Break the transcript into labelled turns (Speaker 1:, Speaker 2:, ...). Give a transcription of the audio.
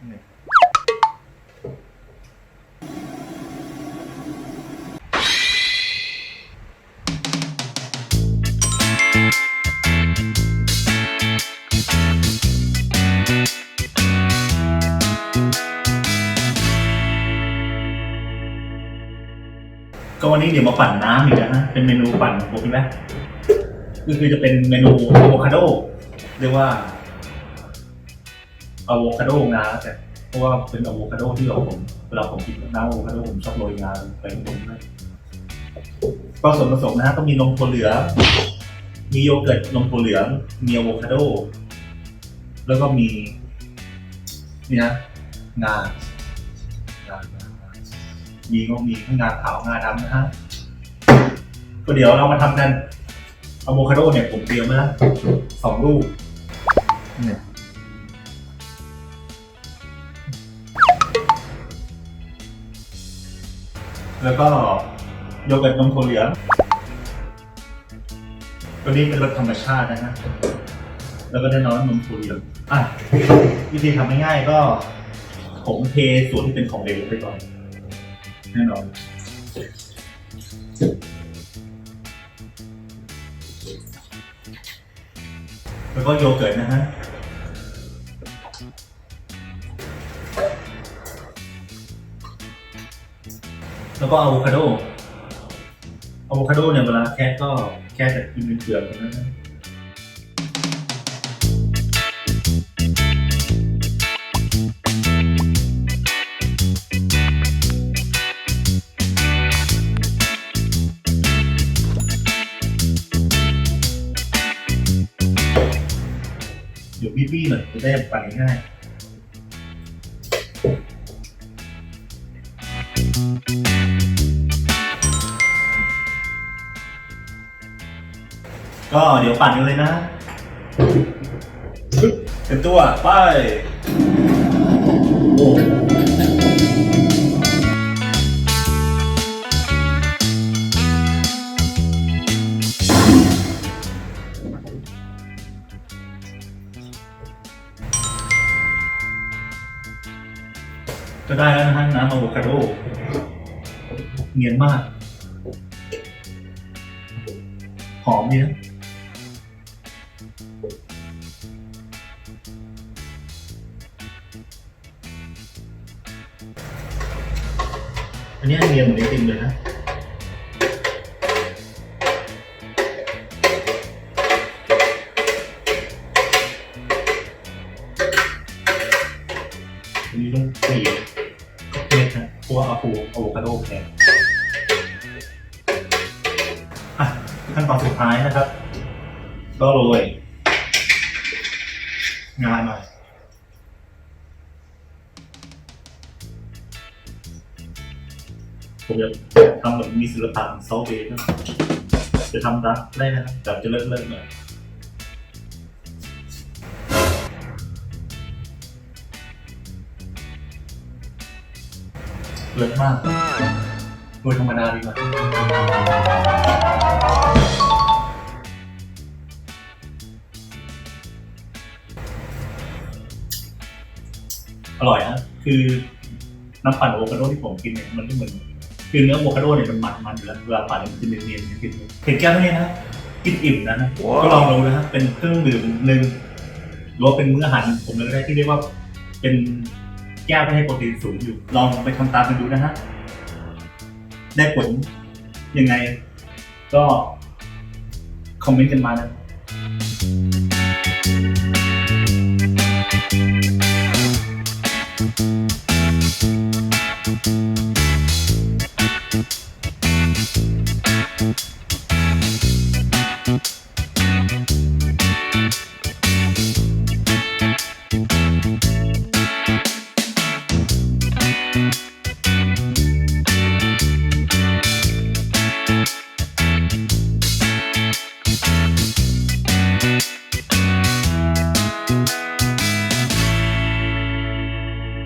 Speaker 1: ก็วันนี้เดี๋ยวมาปั่นน้ำอีกแล้วนะ เป็นเมนูปั่นของผมใช่ไหมก็คือจะเป็นเมนูอะโวคาโดเรียกว่า อะโวคาโดงาแต่เพราะว่าเป็นอะโวคาโดที่เราผมเวลาผมกินน้ำอะโวคาโดผมชอบโรยงาไปข้างบนด้วยก็ส่วนผสมนะฮะต้องมีนมถั่วเหลืองมีโยเกิร์ตนมถั่วเหลืองมีอะโวคาโด แล้วก็มีนี่นะงางางามีก็มีทั้งงาขาวงาดำนะฮะก็เดี๋ยวเรามาทำกันอะโวคาโดเนี่ยผมเตรียมไว้แล้วสองลูกเนี่ย แล้วก็โยเกิร์ตนมถั่วเหลืองตัวนี้เป็นรสธรรมชาตินะฮะ แล้วก็แน่นอนนมถั่วเหลืองอะวิธีทำง่ายๆก็ผมเทส่วนที่เป็นของเหลวไปก่อน แน่นอนแล้วก็โยเกิร์ตนะฮะ แล้วก็อะโวคาโดอะโวคาโดเนี่ยเวลาแค่ก็แค่จะกินเป็นเปลือกนะเดี๋ยวบี้ๆหน่อยจะได้ปั่นง่าย ก็เดี๋ยวปั่นกันเลยนะเต็มตัว ไป โอ้ก็ได้แล้วนะฮะน้ำอะโวคาโดเนียนมาก หอมดีนะ อันนี้เนียนเหมือนไอติมเลยนะอันนี้ต้องตีเม็ดนะเพราะว่าอะโวอะโวคาโดแพงอะขั้นตอนสุดท้ายนะครับ ก็โรย งาหน่อยผมจะทำแบบมีศิลปะเซาเวย์นะจะทำรักได้นะครับแต่จะเลิกเลิกหน่อยเลิกมากโดยธรรมดาดีกว่า อร่อยฮะคือน้ำปั่นอะโวคาโดที่ผมกินเนี่ยมันไม่เหมือนคือเนื้ออะโวคาโดเนี่ยมันมันมันอยู่แล้วเวลาปั่นเนี่ยมันจะเนียนๆกินเห็นแก้วเท่านี้นะกินอิ่มนะนะก็ลองดูนะฮะเป็นเครื่องดื่มหนึ่งหรือว่าเป็นมื้ออาหารผมเลยก็ได้ที่เรียกว่า เป็นแก้วที่ให้โปรตีนสูงอยู่ ลองไปทำตามกันดูนะฮะได้ผลยังไง ก็คอมเมนต์กันมานะ Mm-hmm.